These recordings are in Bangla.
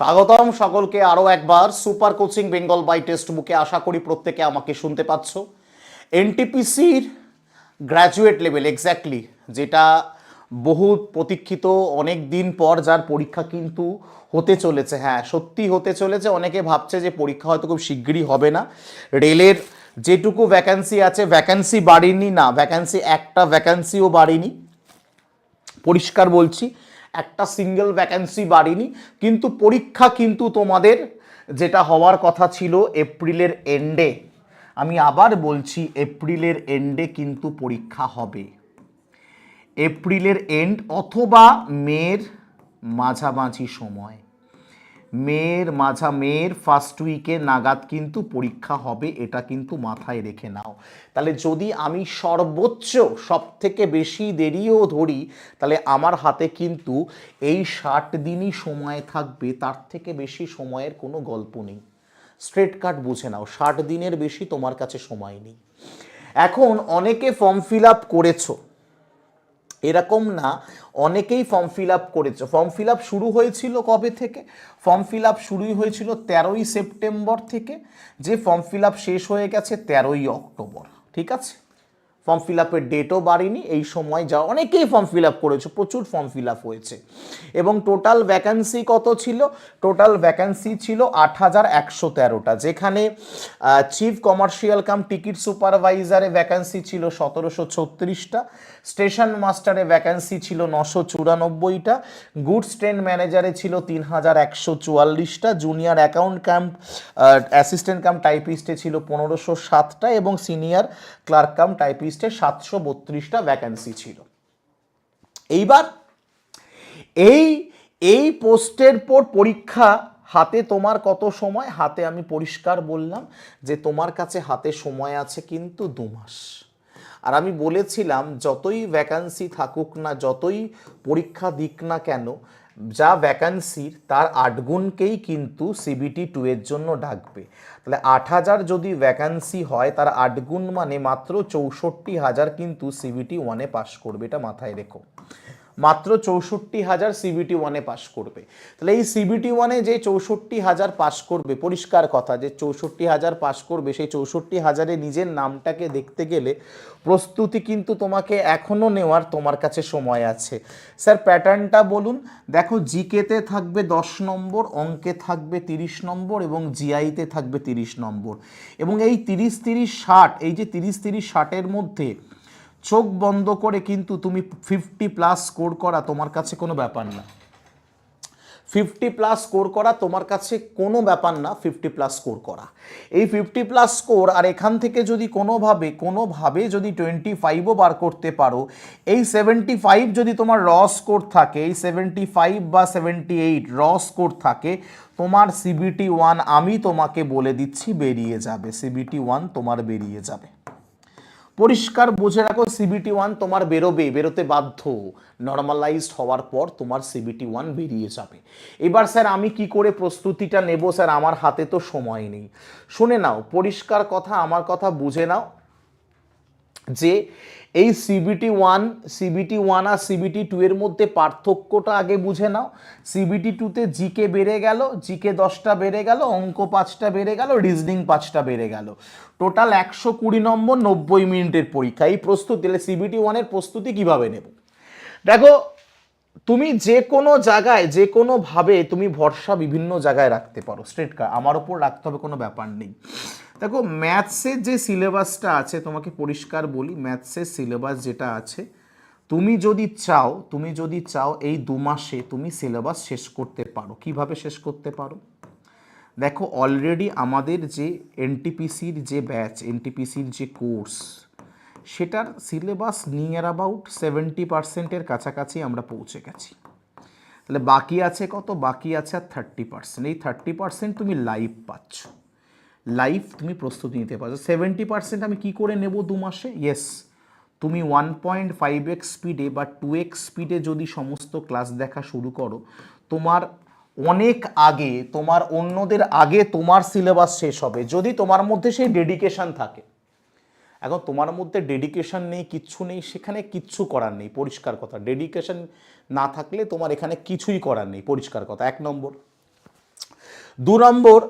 স্বাগতম সকলকে আরও একবার super coaching Bengal by text বুকে আশা করি প্রত্যেকে আমাকে শুনতে পাচ্ছ। এনটিপিসির গ্র্যাজুয়েট লেভেল এক্স্যাক্টলি যেটা বহু প্রতীক্ষিত অনেক দিন পর যার পরীক্ষা কিন্তু হতে চলেছে। হ্যাঁ সত্যি হতে চলেছে। অনেকে ভাবছে যে পরীক্ষা হয়তো খুব শিগগিরই হবে না। রেলের যেটুকু ভ্যাকান্সি আছে ভ্যাকান্সি বাড়েনি না ভ্যাকান্সি একটা ভ্যাকান্সিও বাড়েনি। পরিষ্কার বলছি একটা সিঙ্গেল ভ্যাকেন্সি বাড়িনি, কিন্তু পরীক্ষা কিন্তু তোমাদের যেটা হওয়ার কথা ছিল এপ্রিলের এন্ডে আমি আবার বলছি এপ্রিলের এন্ডে কিন্তু পরীক্ষা হবে। এপ্রিলের এন্ড অথবা মের মাঝামাঝি সময়। মের মাঝা মের ফার্স্ট উইকে নাগাদ কিন্তু পরীক্ষা হবে, এটা কিন্তু মাথায় রেখে নাও। তাহলে যদি আমি সর্বোচ্চ সব থেকে বেশি দেরিও ধরি, তাহলে আমার হাতে কিন্তু এই ষাট দিনই সময় থাকবে, তার থেকে বেশি সময়ের কোনো গল্প নেই। স্ট্রেট কাট বুঝে নাও, ষাট দিনের বেশি তোমার কাছে সময় নেই। এখন অনেকে ফর্ম ফিল আপ করেছ এরকম না, অনেকেই ফর্ম ফিল আপ করেছে। ফর্ম ফিল আপ শুরু হয়েছিল কবে থেকে? ফর্ম ফিল আপ শুরুই হয়েছিল তেরোই সেপ্টেম্বর থেকে, যে ফর্ম ফিল আপ শেষ হয়ে গেছে তেরোই অক্টোবর, ঠিক আছে? ফর্ম ফিল আপের ডেটও বাড়েনি। এই সময় যা অনেকেই ফর্ম ফিল আপ করেছে, প্রচুর ফর্ম ফিল আপ হয়েছে। এবং টোটাল ভ্যাকান্সি কত ছিল? টোটাল ভ্যাকান্সি ছিল আট হাজার একশো তেরোটা। যেখানে চিফ কমার্শিয়াল কাম টিকিট সুপারভাইজারে ভ্যাকান্সি ছিল সতেরোশো ছত্রিশটা। স্টেশন মাস্টারে ভ্যাকান্সি ছিল নশো চুরানব্বইটা। গুডস ট্রেন ম্যানেজারে ছিল তিন হাজার একশো চুয়াল্লিশটা। Junior account camp assistant cum টাইপিস্টে ছিল পনেরোশো সাতটা। এবং সিনিয়র ক্লার্ক কাম টাইপিস্টে সাতশো বত্রিশটা ভ্যাকান্সি ছিল। এইবার এই এই পোস্টের পর পরীক্ষা, হাতে তোমার কত সময়? হাতে আমি পরিষ্কার বললাম যে তোমার কাছে হাতে সময় আছে কিন্তু দু মাস। আর আমি বলেছিলাম, যতই ভ্যাকান্সি থাকুক না, যতই পরীক্ষা দিক না কেন যা ভ্যাকান্সির তার আটগুণকেই কিন্তু সিবিটি টু এর জন্য ডাকবে। তাহলে আট হাজার যদি ভ্যাকান্সি হয়, তার আটগুণ মানে মাত্র চৌষট্টি হাজার কিন্তু সিবিটি ওয়ানে পাশ করবে, এটা মাথায় রেখো। মাত্র চৌষট্টি হাজার সিবিটি ওয়ানে পাশ করবে। তাহলে এই সিবিটি ওয়ানে যে চৌষট্টি হাজার পাশ করবে, পরিষ্কার কথা, যে চৌষট্টি হাজার পাশ করবে, সেই চৌষট্টি হাজারে নিজের নামটাকে দেখতে গেলে প্রস্তুতি কিন্তু তোমাকে এখনও নেওয়ার তোমার কাছে সময় আছে। স্যার, প্যাটার্নটা বলুন। দেখো, জিকেতে থাকবে দশ নম্বর, অঙ্কে থাকবে তিরিশ নম্বর এবং জিআইতে থাকবে তিরিশ নম্বর। এবং এই তিরিশ তিরিশ ষাট, এই যে তিরিশ তিরিশ ষাটের মধ্যে চোখ বন্ধ করে কিন্তু তুমি ফিফটি প্লাস স্কোর করা তোমার কাছে কোনো ব্যাপার না। ফিফটি প্লাস স্কোর করা তোমার কাছে কোনো ব্যাপার না ফিফটি প্লাস স্কোর করা। এই ফিফটি প্লাস স্কোর আর এখান থেকে যদি কোনোভাবে কোনোভাবে যদি টোয়েন্টি ফাইভও বার করতে পারো, এই সেভেন্টি ফাইভ যদি তোমার র স্কোর থাকে, এই সেভেন্টি ফাইভ বা সেভেন্টি এইট র স্কোর থাকে, তোমার সিবিটি ওয়ান আমি তোমাকে বলে দিচ্ছি, বেরিয়ে যাবে। সিবিটি ওয়ান তোমার বেরিয়ে যাবে। পরিষ্কার বুঝে রাখো সিবিটি ওয়ান তোমার বেরোবে, বেরোতে বাধ্য। নর্মালাইজড হওয়ার পর তোমার সিবিটি ওয়ান বেরিয়ে যাবে। এবার স্যার আমি কি করে প্রস্তুতিটা নেব? স্যার, আমার হাতে তো সময় নেই। শুনে নাও, পরিষ্কার কথা, আমার কথা বুঝে নাও। যে এই সিবিটি ওয়ান সিবিটি ওয়ান আর সিবিটি টু এর মধ্যে পার্থক্যটা আগে বুঝে নাও। সিবিটি টুতে জিকে বেড়ে গেল জিকে দশটা বেড়ে গেল, অঙ্ক পাঁচটা বেড়ে গেল রিজনিং পাঁচটা বেড়ে গেল। টোটাল একশো কুড়ি নম্বর নব্বই মিনিটের পরীক্ষা। এই প্রস্তুতি, তাহলে সিবিটি ওয়ানের প্রস্তুতি কীভাবে নেব? দেখো, তুমি যে কোনো জায়গায়, যে কোনোভাবে তুমি ভরসা বিভিন্ন জায়গায় রাখতে পারো। স্ট্রেট কার আমার ওপর রাখতে হবে, কোনো ব্যাপার নেই। দেখো ম্যাথসের যে সিলেবাসটা আছে, তোমাকে পরিষ্কার বলি ম্যাথসের সিলেবাস যেটা আছে, তুমি যদি চাও, তুমি যদি চাও এই দু মাসে তুমি সিলেবাস শেষ করতে পারো। কীভাবে শেষ করতে পারো? দেখো অলরেডি আমাদের যে এনটিপিসির যে ব্যাচ এনটিপিসির যে কোর্স সেটার সিলেবাস নিয়ার অ্যাবাউট সেভেন্টি পার্সেন্টের কাছাকাছি আমরা পৌঁছে গেছি। তাহলে বাকি আছে কত? বাকি আছে আর থার্টি পার্সেন্ট এই থার্টি পার্সেন্ট তুমি লাইভ পাচ্ছ। লাইভ তুমি প্রস্তুতি নিতে পারছ সেভেন্টি পার্সেন্ট আমি কী করে নেব দু মাসে? ইয়েস তুমি ওয়ান পয়েন্ট ফাইভ এক্স স্পিডে বা টু এক্স স্পিডে যদি সমস্ত ক্লাস দেখা শুরু করো, তোমার অনেক আগে, তোমার অন্যদের আগে তোমার সিলেবাস শেষ হবে। যদি তোমার মধ্যে সেই ডেডিকেশন থাকে, এখন তোমার মধ্যে ডেডিকেশন নেই, কিচ্ছু নেই, সেখানে কিচ্ছু করার নেই, পরিষ্কার কথা। ডেডিকেশন না থাকলে তোমার এখানে কিছুই করার নেই, পরিষ্কার কথা। এক নম্বর। দু নম্বর,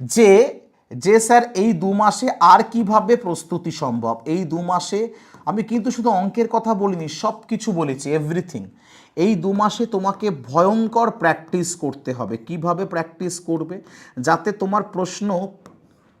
যে যে স্যার এই দু মাসে আর কীভাবে প্রস্তুতি সম্ভব? এই দু মাসে আমি কিন্তু শুধু অঙ্কের কথা বলিনি সব কিছু বলেছি এভরিথিং এই দু মাসে তোমাকে ভয়ঙ্কর প্র্যাকটিস করতে হবে। কীভাবে প্র্যাকটিস করবে? যাতে তোমার প্রশ্ন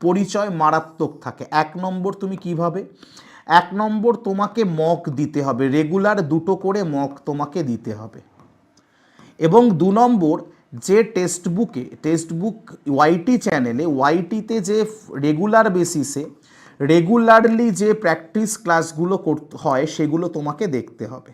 পরিচয় মারাত্মক থাকে। এক নম্বর তুমি কীভাবে? এক নম্বর তোমাকে মক দিতে হবে। রেগুলার দুটো করে মক তোমাকে দিতে হবে। এবং দু নম্বর যে টেক্সট বুকে টেক্সট বুক ওয়াইটি চ্যানেলে, ওয়াইটিতে যে রেগুলার বেসিসে রেগুলারলি যে প্র্যাকটিস ক্লাসগুলো করতে হয়, সেগুলো তোমাকে দেখতে হবে।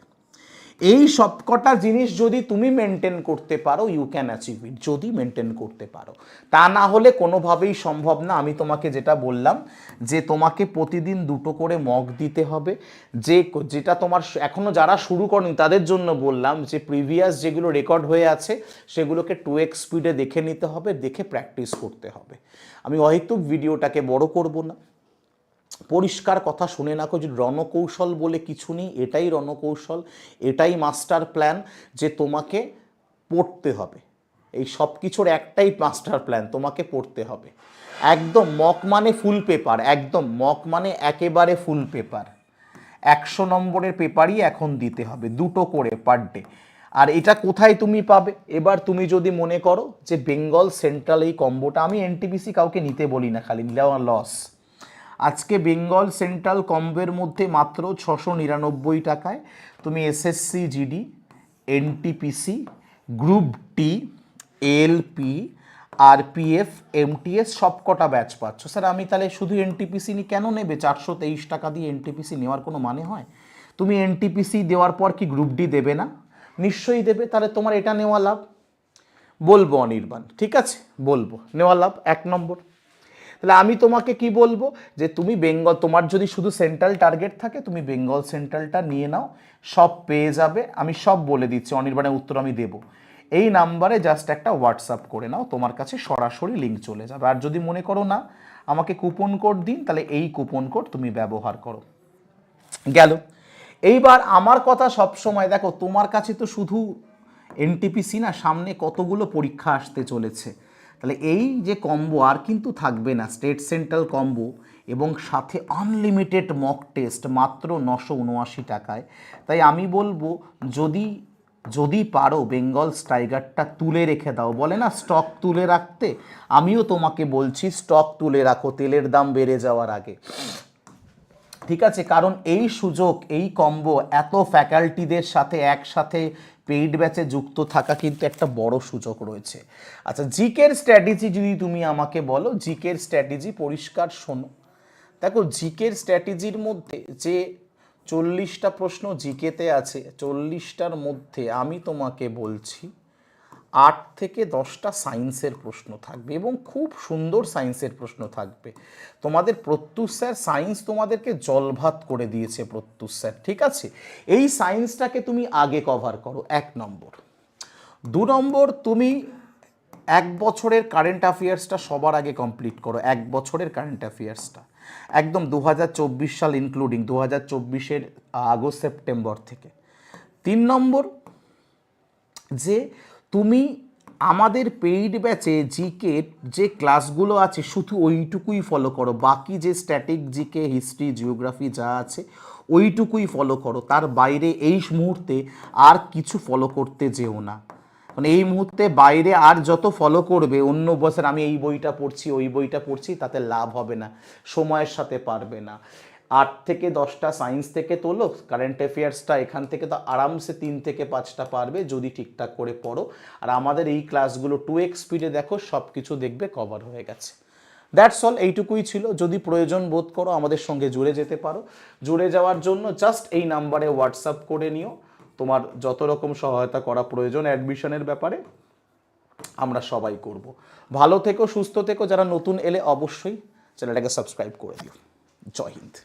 এই সবকটা জিনিস যদি তুমি মেনটেন করতে পারো ইউ ক্যান অ্যাচিভ ইট যদি মেনটেন করতে পারো। তা না হলে কোনোভাবেই সম্ভব না। আমি তোমাকে যেটা বললাম, যে তোমাকে প্রতিদিন দুটো করে মগ দিতে হবে। যে যেটা তোমার এখনও যারা শুরু করেনি, তাদের জন্য বললাম যে প্রিভিয়াস যেগুলো রেকর্ড হয়ে আছে, সেগুলোকে টু এক্স স্পিডে দেখে নিতে হবে, দেখে প্র্যাকটিস করতে হবে। আমি অহেতুক ভিডিওটাকে বড় করব না। পরিষ্কার কথা শুনে নাকো যে রণকৌশল বলে কিছু নেই, এটাই রণকৌশল, এটাই মাস্টার প্ল্যান যে তোমাকে পড়তে হবে। এই সব কিছুর একটাই মাস্টার প্ল্যান, তোমাকে পড়তে হবে। একদম মক মানে ফুল পেপার, একদম মক মানে একেবারে ফুল পেপার। একশো নম্বরের পেপারই এখন দিতে হবে, দুটো করে পার ডে। আর এটা কোথায় তুমি পাবে? এবার তুমি যদি মনে করো যে বেঙ্গল সেন্ট্রাল এই কম্বোটা, আমি এনটিপিসি কাউকে নিতে বলি না খালি লস আজকে বেঙ্গল সেন্ট্রাল কম্বের মধ্যে মাত্র ছশো নিরানব্বই টাকায় তুমি SSC GD, NTPC, group D, LP, RPF, MTS সবকটা ব্যাচ পাচ্ছ। স্যার, আমি তাহলে শুধু এনটিপিসি নি কেন নেবে? চারশো তেইশ টাকা দিয়ে এনটিপিসি নেওয়ার কোনো মানে হয়? তুমি এনটিপিসি দেওয়ার পর কি গ্রুপ ডি দেবে না? নিশ্চয়ই দেবে, তাহলে তোমার এটা নেওয়া লাভ। বলব অনির্বাণ, ঠিক আছে? বলব, নেওয়া লাভ, এক নম্বর। তাহলে আমি তোমাকে কি বলব? যে তুমি বেঙ্গল, তোমার যদি শুধু সেন্ট্রাল টার্গেট থাকে, তুমি বেঙ্গল সেন্ট্রালটা নিয়ে নাও, সব পেয়ে যাবে। আমি সব বলে দিচ্ছি, অনির্বাণের উত্তর আমি দেবো। এই নাম্বারে জাস্ট একটা হোয়াটসঅ্যাপ করে নাও, তোমার কাছে সরাসরি লিঙ্ক চলে যাবে। আর যদি মনে করো না, আমাকে কুপন কোড দিন, তাহলে এই কুপন কোড তুমি ব্যবহার করো। গেল। এইবার আমার কথা সব সময় দেখো, তোমার কাছে তো শুধু এনটিপিসি না, সামনে কতগুলো পরীক্ষা আসতে চলেছে। তাহলে এই যে কম্বো আর কিন্তু থাকবে না স্টেট সেন্ট্রাল কম্বো এবং সাথে আনলিমিটেড মক টেস্ট মাত্র নশো উনআশি টাকায়। তাই আমি বলব, যদি যদি পারো বেঙ্গল স্টাইগারটা তুলে রেখে দাও। বলে না স্টক তুলে রাখতে? আমিও তোমাকে বলছি স্টক তুলে রাখো, তেলের দাম বেড়ে যাওয়ার আগে। ঠিক আছে? কারণ এই সুযোগ, এই কম্বো এত ফ্যাকাল্টিদের সাথে একসাথে পেইড ব্যাচে যুক্ত থাকা কিন্তু একটা বড় সূচক রয়েছে। আচ্ছা জিকের স্ট্র্যাটেজি যদি তুমি আমাকে বলো, জিকের স্ট্র্যাটেজি পরিষ্কার শোনো। দেখো, জিকের স্ট্র্যাটেজির মধ্যে যে চল্লিশটা প্রশ্ন জিকেতে আছে, চল্লিশটার মধ্যে আমি তোমাকে বলছি আট থেকে দশটা সায়েন্সের প্রশ্ন থাকবে এবং খুব সুন্দর সায়েন্সের প্রশ্ন থাকবে। তোমাদের প্রত্যুষ স্যার, সায়েন্স তোমাদেরকে জলভাত করে দিয়েছে প্রত্যুষ স্যার, ঠিক আছে? এই সায়েন্সটাকে তুমি আগে কভার করো, এক নম্বর। দু নম্বর, তুমি এক বছরের কারেন্ট অ্যাফেয়ার্সটা সবার আগে কমপ্লিট করো, এক বছরের কারেন্ট অ্যাফেয়ার্সটা একদম দু হাজার চব্বিশ সাল ইনক্লুডিং দু হাজার চব্বিশের আগস্ট, সেপ্টেম্বর থেকে। তিন নম্বর, যে তুমি আমাদের পেইড ব্যাচে জিকে যে ক্লাসগুলো আছে, শুধু ওইটুকুই ফলো করো। বাকি যে স্ট্যাটিক জিকে হিস্ট্রি জিওগ্রাফি যা আছে, ওইটুকুই ফলো করো। তার বাইরে এই মুহূর্তে আর কিছু ফলো করতে যেও না। মানে এই মুহূর্তে বাইরে আর যত ফলো করবে, অন্য বছর আমি এই বইটা পড়ছি, ওই বইটা পড়ছি, তাতে লাভ হবে না, সময়ের সাথে পারবে না। আট থেকে দশটা সায়েন্স থেকে তোলো কারেন্ট অ্যাফেয়ার্সটা এখান থেকে তো আরামসে তিন থেকে পাঁচটা পারবে যদি ঠিকঠাক করে পড়ো। আর আমাদের এই ক্লাসগুলো টু এক্স স্পিডে দেখো সব কিছু দেখবে কভার হয়ে গেছে। দ্যাটস অল এইটুকুই ছিল। যদি প্রয়োজন বোধ করো, আমাদের সঙ্গে জুড়ে যেতে পারো। জুড়ে যাওয়ার জন্য জাস্ট এই নাম্বারে হোয়াটসঅ্যাপ করে নিও। তোমার যত রকম সহায়তা করা প্রয়োজন অ্যাডমিশনের ব্যাপারে, আমরা সবাই করব। ভালো থেকো, সুস্থ থেকো। যারা নতুন এলে অবশ্যই চ্যানেলটাকে সাবস্ক্রাইব করে দিও। জয় হিন্দ।